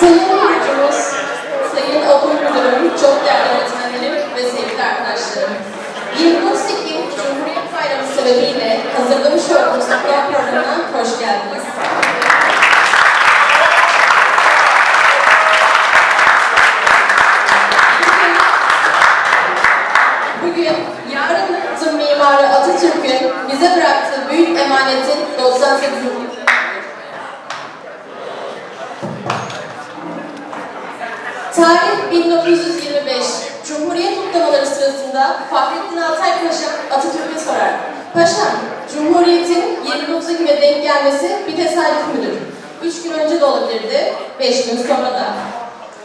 Sayın Hocamız, Sayın Okul Müdürüm, çok değerli öğretmenlerim ve sevgili arkadaşlarım. 29 Ekim Cumhuriyet Bayramı sebebiyle hazırlamış olduğumuz okul programına hoş geldiniz. Bugün yarınımızın mimarı Atatürk'ün bize bıraktığı büyük emanetin 98. Tarih 1925. Cumhuriyet kutlamaları sırasında Fahrettin Altay Paşa Atatürk'e sorar. Paşam, Cumhuriyet'in 29 Ekim'e denk gelmesi bir tesadüf müdür? Üç gün önce de olabilirdi, beş gün sonra da.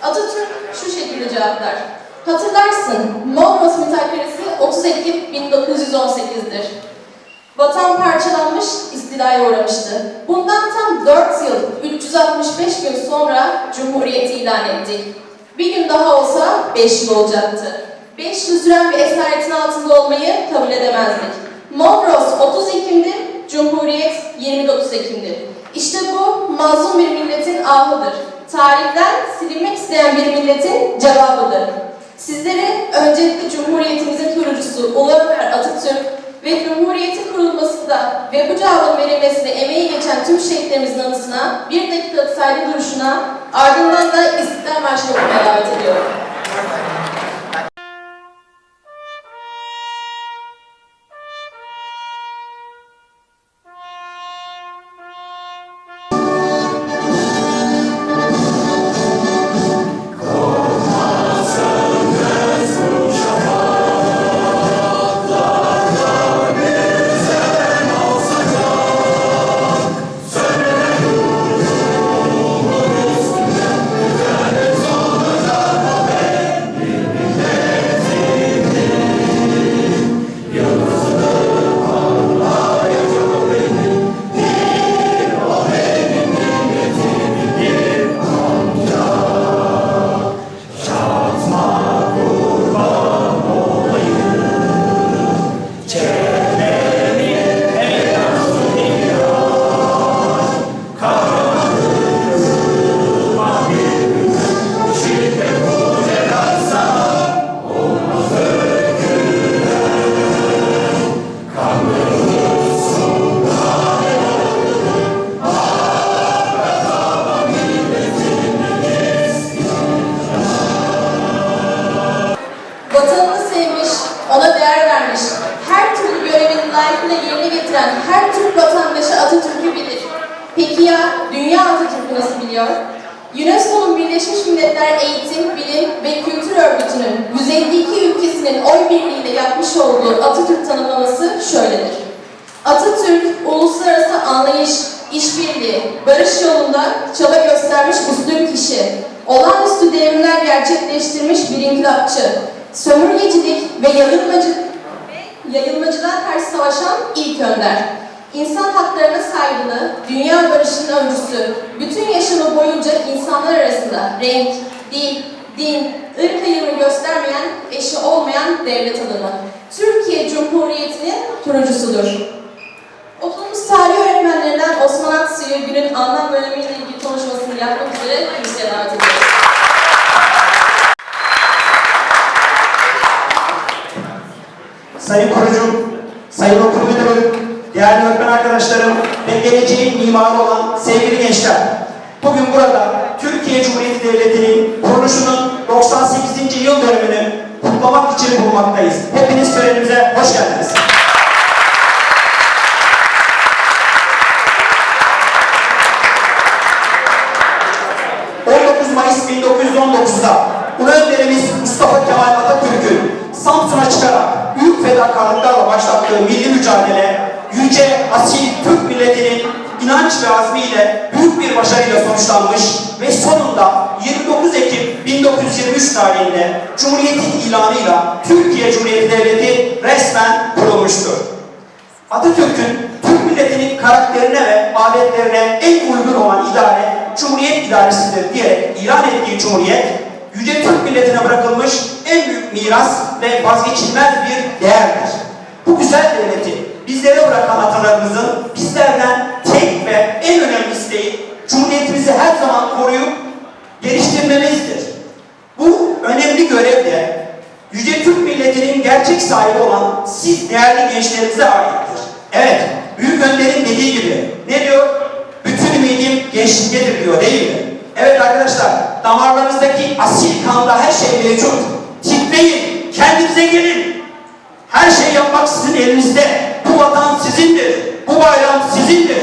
Atatürk şu şekilde cevaplar. Hatırlarsın, Mondros mütakeresi 30 Ekim 1918'dir. Vatan parçalanmış, istilaya uğramıştı. Bundan tam 4 yıl, 365 gün sonra Cumhuriyeti ilan ettik. Bir gün daha olsa 5 yıl olacaktı. 5 yıl süren bir esaretin altında olmayı kabul edemezdik. Mondros 30 Ekim'dir, Cumhuriyet 29 Ekim'dir. İşte bu mazlum bir milletin ahıdır. Tarihten silinmek isteyen bir milletin cevabıdır. Sizlere öncelikle Cumhuriyetimizin kurucusu Ulu Önder Atatürk ve Cumhuriyet'in kurulmasında ve bu cevabın verilmesine emeği geçen tüm şehitlerimizin anısına bir dakika saygı duruşuna ardından da İstiklal Marşı'nı okumaya davet ediyorum. Anlayış, işbirliği, barış yolunda çaba göstermiş üstün kişi, olağanüstü devrimler gerçekleştirmiş bir inkılapçı, sömürgecilik ve yayılmacı, yayılmacılığa karşı savaşan ilk önder. İnsan haklarına saygılı, dünya barışının öncüsü, bütün yaşamı boyunca insanlar arasında renk, dil, din, ırk ayrımı göstermeyen, eşi olmayan devlet adamı. Türkiye Cumhuriyeti'nin kurucusudur. Okulumuz tarih öğretmenlerinden Osman Aksu'yu günün anlam ve önemiyle ilgili konuşmasını yapmak üzere kürsüye davet ediyoruz. Sayın kurucum, sayın okul müdürüm, değerli öğretmen arkadaşlarım ve geleceğin mimarı olan sevgili gençler. Bugün burada Türkiye Cumhuriyeti Devleti'nin kuruluşunun 98. yıl dönümünü kutlamak için bulunmaktayız. Hepiniz törenimize hoş geldiniz. Fedakarlıklarla başlattığı milli mücadele yüce asil Türk milletinin inanç ve azmiyle büyük bir başarıyla sonuçlanmış ve sonunda 29 Ekim 1923 tarihinde Cumhuriyet'in ilanıyla Türkiye Cumhuriyeti Devleti resmen kurulmuştur. Atatürk'ün Türk milletinin karakterine ve adetlerine en uygun olan idare Cumhuriyet idaresidir diyerek ilan ettiği Cumhuriyet, yüce Türk milletine bırakılmış en büyük miras ve vazgeçilmez bir değerdir. Bu güzel devleti bizlere bırakan atalarımızın bizlerden tek ve en önemli isteği Cumhuriyetimizi her zaman koruyup geliştirmemizdir. Bu önemli görevle Yüce Türk milletinin gerçek sahibi olan siz değerli gençlerimize aittir. Evet, Büyük Önder'in dediği gibi ne diyor? Bütün ümidim gençliktedir diyor değil mi? Evet arkadaşlar, damarlarımızdaki asil kanda her şey mevcut. Titreyin, kendinize gelin. Her şey yapmak sizin elinizde. Bu vatan sizindir. Bu bayram sizindir.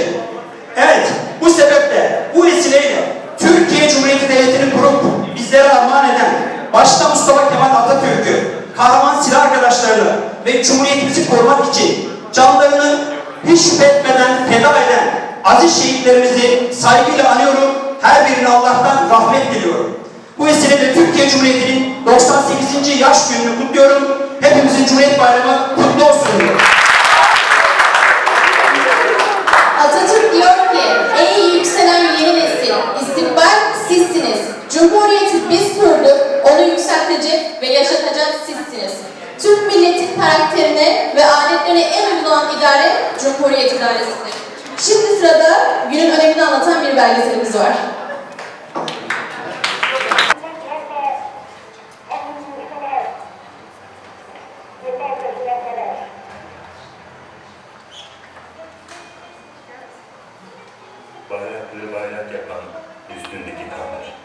Evet, bu sebeple, bu vesileyle Türkiye Cumhuriyeti Devleti'ni kurup bizlere armağan eden başta Mustafa Kemal Atatürk'ü, kahraman silah arkadaşlarını ve Cumhuriyetimizi korumak için canlarını hiç şüphe etmeden feda eden aziz şehitlerimizi saygıyla anıyorum. Her birine Allah'tan rahmet diliyorum. Bu vesileyle Türkiye Cumhuriyeti'nin 98. yaş gününü kutluyorum. Hepimizin Cumhuriyet Bayramı kutlu olsun diyorum. Atatürk diyor ki, ey yükselen yeni nesil, istikbal sizsiniz. Cumhuriyeti biz kurduk, onu yükseltecek ve yaşatacak sizsiniz. Türk milletin karakterine ve adetlerine en uygun olan idare Cumhuriyet idaresidir. Şimdi sırada günün önemini anlatan bir belgeselimiz var. Yapan üstündeki kandır.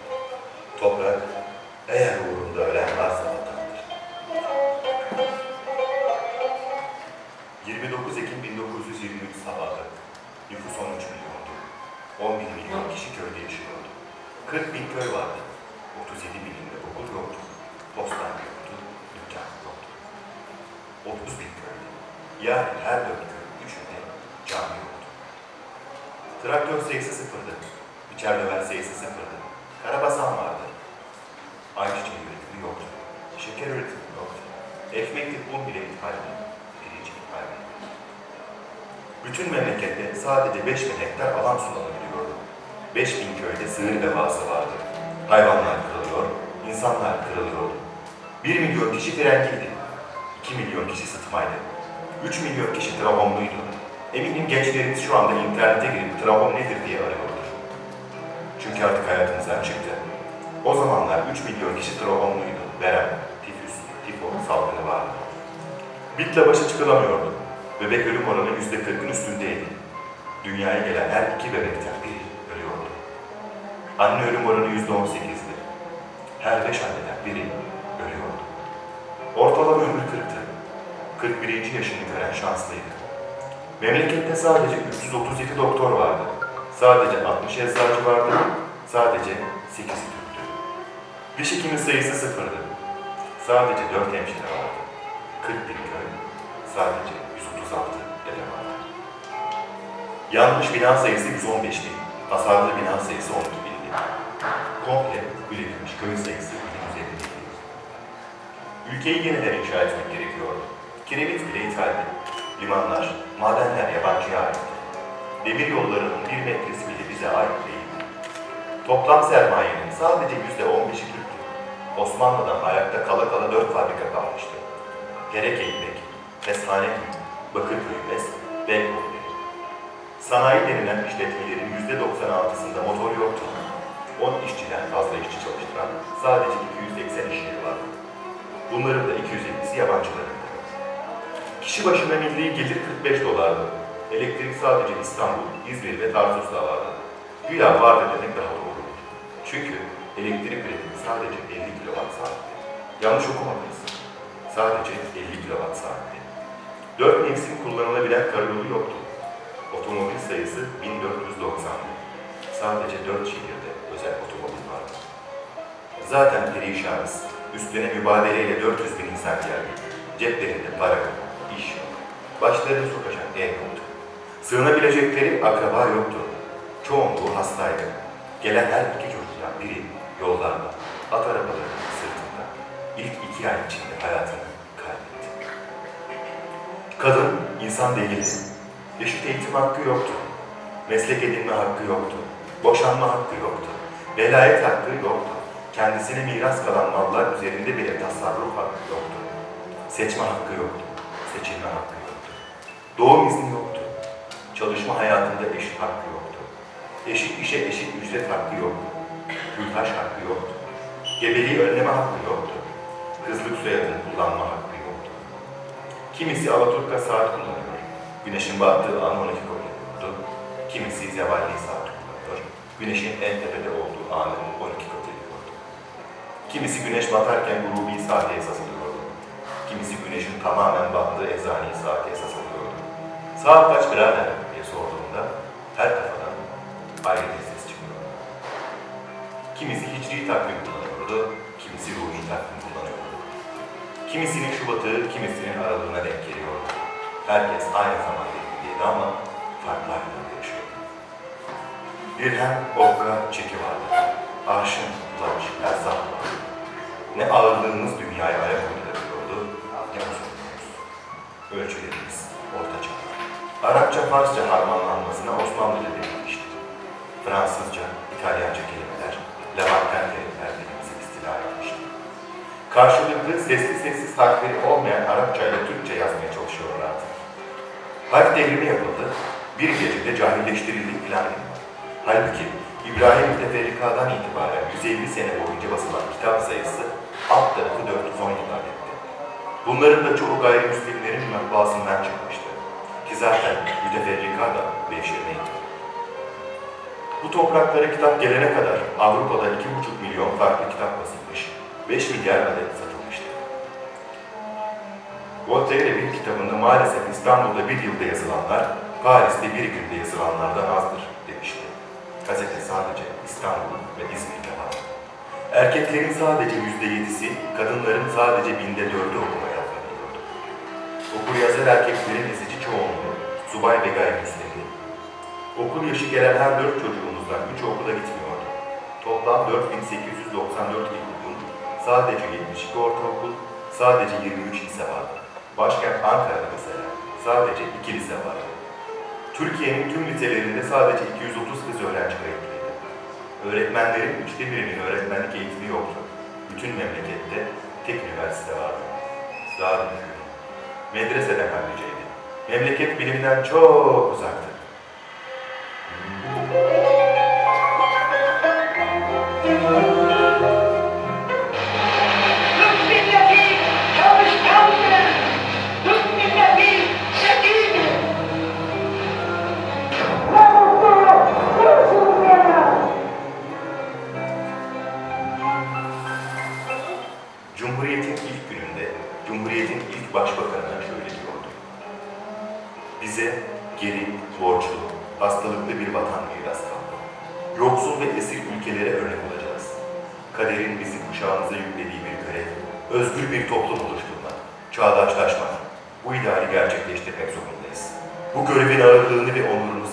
Memlekette sadece 5 bin hektar alan sulanabiliyordu. 5 bin köyde sığır vebası vardı. Hayvanlar kırılıyor, insanlar kırılıyordu. 1 milyon kişi frengiydi. 2 milyon kişi sıtmaydı. 3 milyon kişi travomluydu. Eminim gençlerimiz şu anda internete girip travom nedir diye arıyordur. Çünkü artık hayatımızdan çıktı. O zamanlar 3 milyon kişi travomluydu. Verem, tifüs, tifo salgını vardı. Bitle başa çıkılamıyordu. Bebek ölüm oranı yüzde kırkın üstündeydi. Dünyaya gelen her iki bebekten biri ölüyordu. Anne ölüm oranı yüzde on sekizdi. Her beş anneden biri ölüyordu. Ortalama ömür kırktı. 41. yaşını gören şanslıydı. Memlekette sadece 337 doktor vardı. Sadece 60 eczacı vardı. Sadece 8'i Türktü. Diş hekimi sayısı sıfırdı. Sadece 4 hemşire vardı. 40 bin köy. Sadece 136 dede vardı. Yanlış bina sayısı 115 bin. Hasarlı bina sayısı 12 bindi. Komple üretilmiş köy sayısı 150 bindi. Ülkeyi yeniden inşa etmek gerekiyordu. Kiremit bile ithaldi. Limanlar, madenler yabancıya aitti. Demir yollarının bir metresi bile bize ait değildi. Toplam sermayenin sadece yüzde on beşi Türktü. Osmanlı'dan ayakta kala kala dört fabrika kalmıştı. Gerek ekmek, bakır pekmez ve konuları. Sanayi denilen işletmelerin %96'sında motor yoktu. 10 işçiden fazla işçi çalıştıran sadece 280 iş yeri vardı. Bunların da 250'si yabancılarında. Kişi başına milli gelir 45 dolardı. Elektrik sadece İstanbul, İzmir ve Tarsus'ta vardı. Güya vardı demek daha doğru olur. Çünkü elektrik üretimi sadece 50 kWh saatte. Yanlış okumadınız. Sadece 50 kWh saatte. 4 mevsim kullanılabilen karayolu yoktu. Otomobil sayısı 1490'dı. Sadece 4 şehirde özel otomobil vardı. Zaten perişanız. Üstüne mübadeleyle 400 bin insan geldi. Ceplerinde para, iş yok. Başlarını sokacak ev yoktu. Sığınabilecekleri akraba yoktu. Çoğunluğu hastaydı. Gelen her iki çocuktan biri yollarda, at arabalarının sırtında ilk iki ay içinde hayatını Kadın insan değildi. Eşit eğitim hakkı yoktu. Meslek edinme hakkı yoktu. Boşanma hakkı yoktu. Velayet hakkı yoktu. Kendisine miras kalan mallar üzerinde bile tasarruf hakkı yoktu. Seçme hakkı yoktu. Seçilme hakkı yoktu. Doğum izni yoktu. Çalışma hayatında eşit hakkı yoktu. Eşit işe eşit ücret hakkı yoktu. Gültaş hakkı yoktu. Gebeliği önleme hakkı yoktu. Kızlık soyadını kullanma hakkı. Kimisi Alaturka saat kullanıyor. Güneşin battığı an 12 kullanıyordu. Kimisi Zevalli saat kullanıyor. Güneşin en tepede olduğu anı 12 ediyordu. Kimisi güneş batarken grubi saati esas alıyordu. Kimisi güneşin tamamen battığı eczani saati esas alıyordu. Saat kaç birader diye sorduğumda her kafadan ayrı bir ses çıkıyordu. Kimisi hicri takvim kullanıyordu, kimisi ruhi takvim. Kimisinin Şubat'ı, kimisinin aralığına denk geliyordu. Herkes aynı zaman dilindeydi ama farklı ayrılık yaşıyordu. Dirhem, okka, çeki vardı. Arşın, kulaç, erzak vardı. Ne ağırlığımız dünyaya ayak uydurabiliyordu, ne uzunluğumuz. Ölçülerimiz ortaçağ. Arapça, Farsça harmanlanmasına Osmanlıca denilmişti. Fransızca, İtalyanca kelimeler, Levanten istila etmişti. Karşılıklı sesli sessiz harfleri olmayan Arapça ile Türkçe yazmaya çalışıyorlardı. Harf devrimi yapıldı, bir gecede cahilleştirildik filan denildi. Halbuki İbrahim Müteferrika'dan itibaren 150 sene boyunca basılan kitap sayısı alt tarafı 410 ibadetti. Bunların da çoğu gayrimüslimlerin matbaasından çıkmıştı. Ki zaten Müteferrika da beşirneydi. Bu topraklara kitap gelene kadar Avrupa'da 2,5 milyon farklı kitap basılmış, 5 milyar adet satılmıştı. Voltaire'in kitabında maalesef İstanbul'da bir yılda yazılanlar, Paris'te bir günde yazılanlardan azdır demişti. Gazete sadece İstanbul ve İzmir'de var. Erkeklerin sadece yüzde yedisi, kadınların sadece binde dördü okuma yazma biliyordu. Okur yazar erkeklerin ezici çoğunluğu, subay ve gayrimüslimdi. Okul yaşı gelen her dört çocuğumuzdan üç okula gitmiyordu. Toplam 4894 ilkokul, sadece 72 ortaokul, sadece 23 lise vardı. Başkent Ankara'da mesela sadece 2 lise vardı. Türkiye'nin tüm liselerinde sadece 230 kız öğrenci kayıtlıydı. Öğretmenlerin üçte birinin öğretmenlik eğitimi yoktu. Bütün memlekette tek üniversite vardı. Darülfünun. Medreseden halliceydi. Memleket bilimden çok uzaktı. Türk Cumhuriyet'in ilk gününde, Cumhuriyet'in ilk başbakanına şöyle diyordu. Bize geri, borçlu, hastalıklı bir vatan miras kaldı. Yoksul ve esir ülkelere örnek olacağız. Kaderin bizim kuşağımıza yüklediği bir görev, özgür bir toplum oluşturmak, çağdaşlaşmak, bu ideali gerçekleştirmek zorundayız. Bu görevin ağırlığını ve onurunu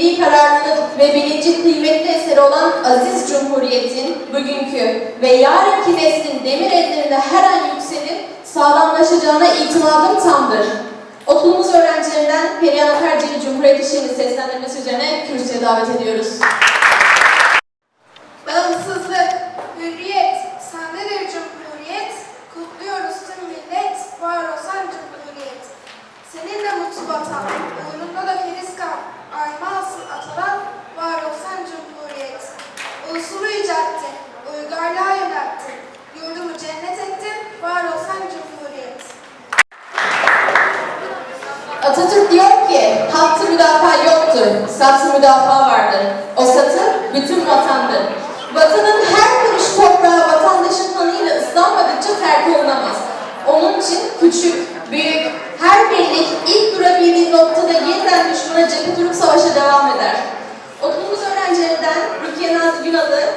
milli kararlılık ve bilinci kıymetli eseri olan aziz cumhuriyetin bugünkü ve yarınki neslin demir ellerinde her an yükselip sağlamlaşacağına itimadım tamdır. Okulumuz öğrencilerinden Perihan Akarcı'yı Cumhuriyet işini seslendirmesi üzerine kürsüye davet ediyoruz. Bağımsızlık, hürriyet, sendedir cumhuriyet, kutluyoruz tüm millet, var olsan cumhuriyet. Seninle mutlu vatan, uğrunda da feriz kan, armağansın atalan, var olsan cumhuriyet. Ulusunu yücelttin, uygarlığa yönelttin, yurdumu cennet ettin, var olsan cumhuriyet. Atatürk diyor ki, hattı müdafaa yok yoktur. Satı müdafaa vardır. O satı bütün vatandır. Vatanın her kuruş toprağı vatandaşın kanıyla ıslanmadıkça terk olunamaz. Onun için küçük, büyük, her birlik ilk durabildiği noktada yeniden düşmana cephe durup savaşa devam eder. Okulumuz öğrencilerinden Rukiye Naz Günal'ı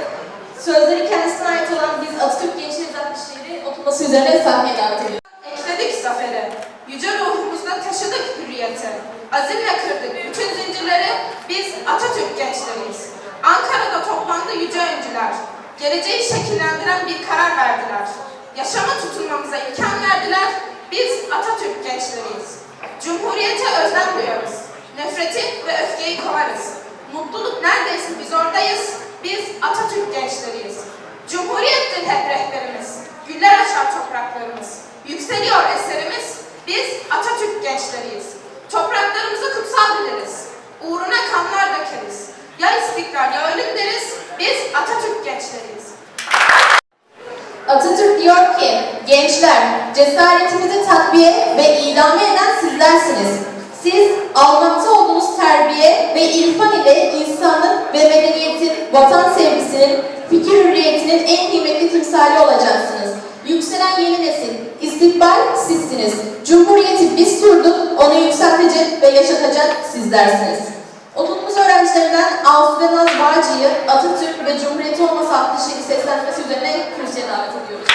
sözleri kendisine ait olan biz Atatürk Gençliği 60 şehri okuması üzerine sahneye davet ediyoruz. Ekledik zaferi. Yüce ruhumuzda taşıdık hürriyeti. Azimle kırdık bütün zincirleri. Biz Atatürk gençleriyiz. Ankara'da toplandı yüce öncüler. Geleceği şekillendiren bir karar verdiler. Yaşama tutunmamıza imkan verdiler. Biz Atatürk gençleriyiz. Cumhuriyete özlem duyarız. Nefreti ve öfkeyi kovarız. Mutluluk neredeyse biz oradayız. Biz Atatürk gençleriyiz. Cumhuriyettir hep rehberimiz. Güller açar topraklarımız. Yükseliyor eserimiz. Biz Atatürk gençleriyiz. Topraklarımızı kutsal biliriz. Uğruna kanlar dökeriz. Ya istikrar ya ölüm deriz. Biz Atatürk gençleriyiz. Atatürk diyor ki, gençler, cesaretinizi takviye ve idame eden sizlersiniz. Siz almakta olduğunuz terbiye ve irfan ile insanlık ve medeniyetin, vatan sevgisinin, fikir hürriyetinin en kıymetli timsali olacaksınız. Yükselen yeni nesil, istikbal sizsiniz. Cumhuriyeti biz kurduk, onu yükseltecek ve yaşatacak sizlersiniz. Okulumuz öğrencilerinden Asude Naz Bağcı'yı Atatürk ve Cumhuriyeti olmasa adlı şiiri seslenmesi üzerine kürsüye davet ediyoruz.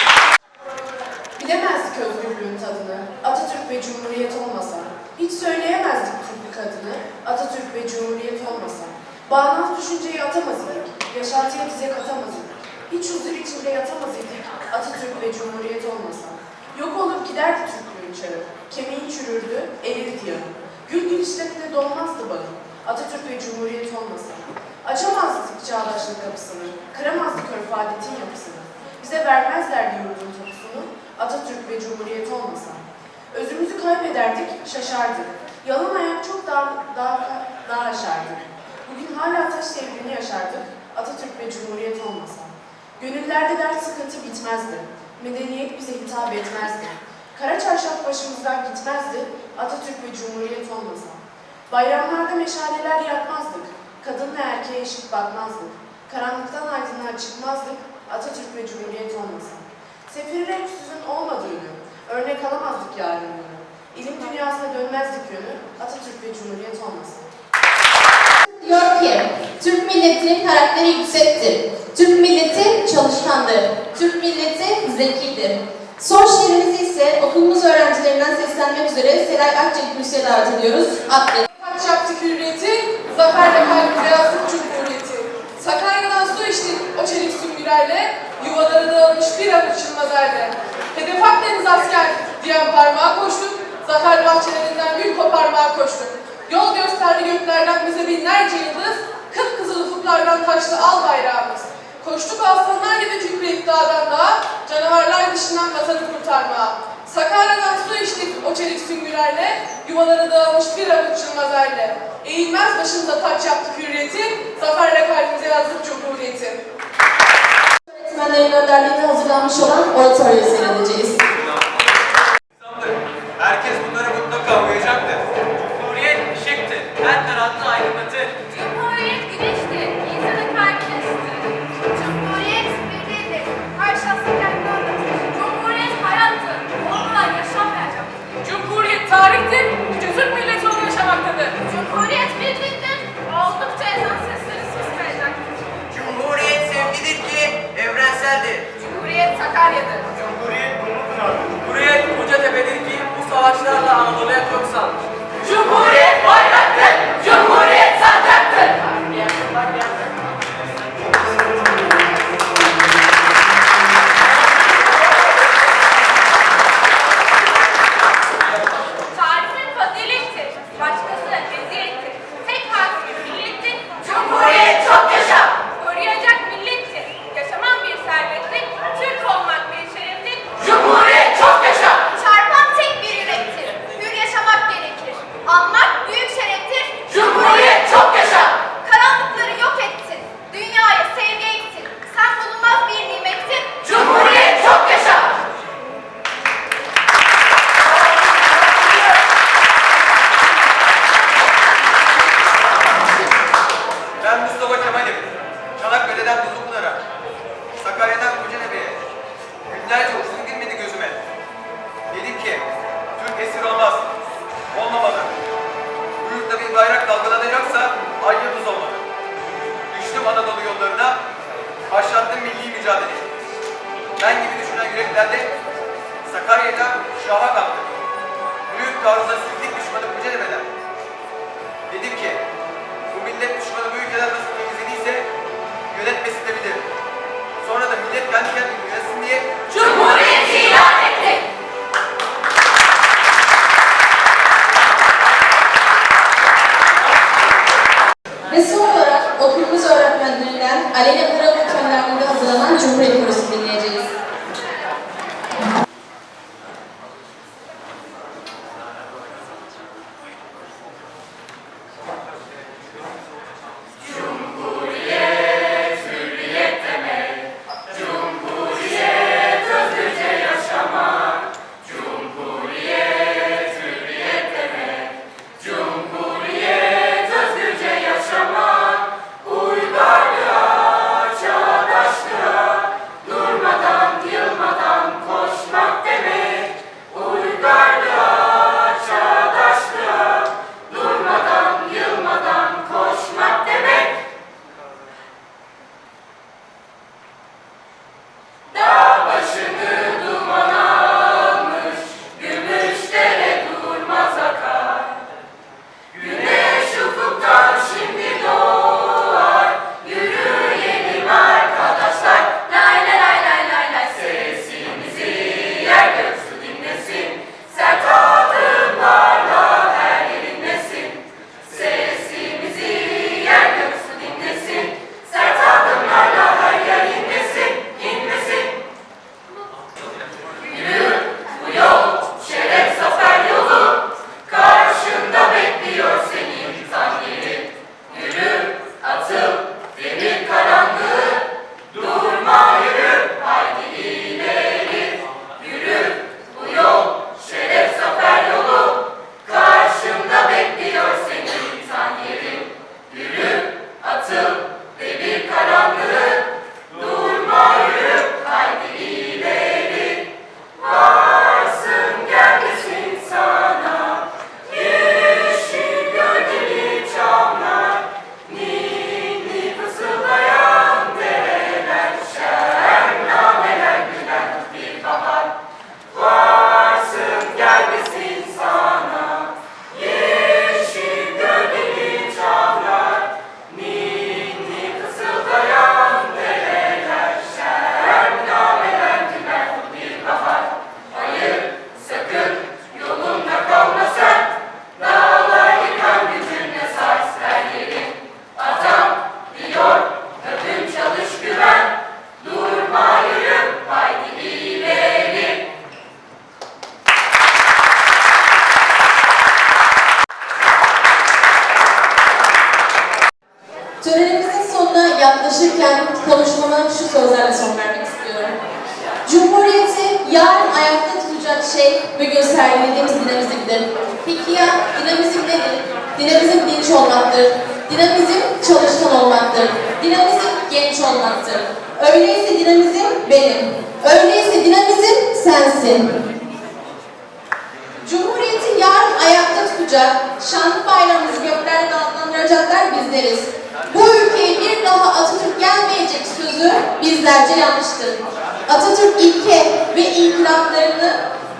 Bilemezdik özgürlüğün tadını, Atatürk ve Cumhuriyet olmasa. Hiç söyleyemezdik Türklük adını, Atatürk ve Cumhuriyet olmasa. Bağnaz düşünceyi atamaz idik, yaşantıya bize katamaz idik. Hiç huzur içinde yatamaz idik, Atatürk ve Cumhuriyet olmasa. Yok olup giderdi Türklüğün çağı, kemiğin çürürdü, erirdi yağı. Gül gülüşlerinde dolmazdı bağı, Atatürk ve Cumhuriyet olmasa. Açamazdık çağdaşlık kapısını, kıramazdık örf adetin yapısını. Bize vermezlerdi yurdun tapusunu, Atatürk ve Cumhuriyet olmasa. Özümüzü kaybederdik, şaşardık. Yalan ayak çok daha, daha, daha aşardık. Bugün hala taş devrini yaşardık, Atatürk ve Cumhuriyet olmasa. Gönüllerde dert sıkıntı bitmezdi. Medeniyet bize hitap etmezdi. Kara çarşaf başımızdan gitmezdi, Atatürk ve Cumhuriyet olmasa. Bayramlarda meşaleler yakmazdık, kadınla erkeğe eşit bakmazdık. Karanlıktan aydınlığa çıkmazdık, Atatürk ve Cumhuriyet olmasa. Sefir Reksüz'ün olmadığını, örnek alamazdık yarınları. İlim dünyasına dönmezdik yönü, Atatürk ve Cumhuriyet olmasa. Diyor ki, Türk milletinin karakteri yüksektir. Türk milleti çalışkandır. Türk milleti zekidir. Son şiirimizi ise okulumuz öğrencilerinden seslenmek üzere Seray Akçeli kürsüye davet ediyoruz. Atlet. Kaç yaptık hürriyeti, zaferle kalbimize yazdık cumhuriyeti. Sakarya'dan su içtik o çelik süngülerle, yuvaları dağılmış bir avuç yılmaz erde. Hedef Akdeniz asker diyen parmağa koştuk, zafer bahçelerinden gül koparmaya koştuk. Yol gösterdi göklerden bize binlerce yıldız, kıpkızıl ufuklardan taştı al bayrağımız. Koştuk aslanlar gibi kükreyip dağdan dağa, canavarlar dışından vatanı kurtarmaya. Sakarya'dan su içtik o çelik süngülerle, yuvaları dağılmış bir avuç yılmaz erle. Eğilmez başımıza taç yaptık hürriyeti, zaferle kalbimize yazdık cumhuriyeti. Öğretmenlerin önderliğinde hazırlanmış olan oratoryoyu seyredeceğiz. Öyleyse dinamizm benim. Öyleyse dinamizm sensin. Cumhuriyeti yarın ayakta tutacak, şanlı bayrağımızı göklerden adlandıracaklar bizleriz. Bu ülkeye bir daha Atatürk gelmeyecek sözü bizlerce yanlıştır. Atatürk ilke ve inkılaplarını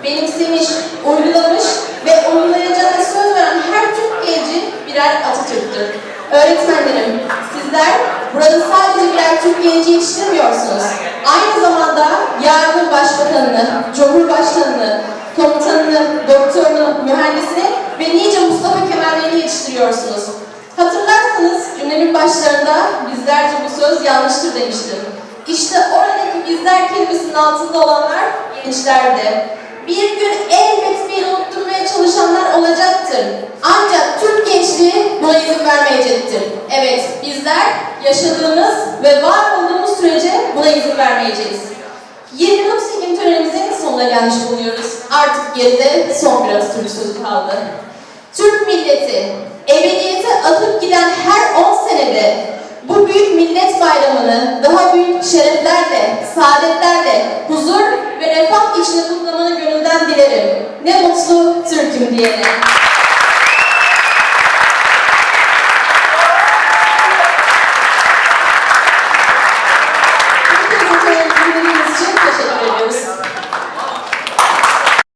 benimsemiş, uygulamış ve uygulayacağına söz veren her Türk genci birer Atatürk'tür. Öğretmenlerim, sizler burada sadece birer Türk genci yetiştirmiyorsunuz. Aynı zamanda yarının başbakanını, cumhurbaşkanını, komutanını, doktorunu, mühendisini ve nice Mustafa Kemal'lerini yetiştiriyorsunuz. Hatırlarsanız cümlemin başlarında bizlerce bu söz yanlıştır demiştim. İşte oradaki bizler kelimesinin altında olanlar gençlerdi. Bir gün elbet beni unutturmaya çalışanlar olacaktır. Ancak Türk gençliği buna izin vermeyecektir. Evet, bizler yaşadığımız ve var olduğumuz sürece buna izin vermeyeceğiz. 29 Ekim törenimizin sonuna gelmiş bulunuyoruz. Artık geride son bir Atatürk sözü kaldı. Türk milleti ebediyete akıp giden her 10 senede bu büyük millet bayramını daha büyük şereflerle, saadetlerle, huzur ve refah içinde kutlamanı gönülden dilerim. Ne mutlu Türk'üm diyene.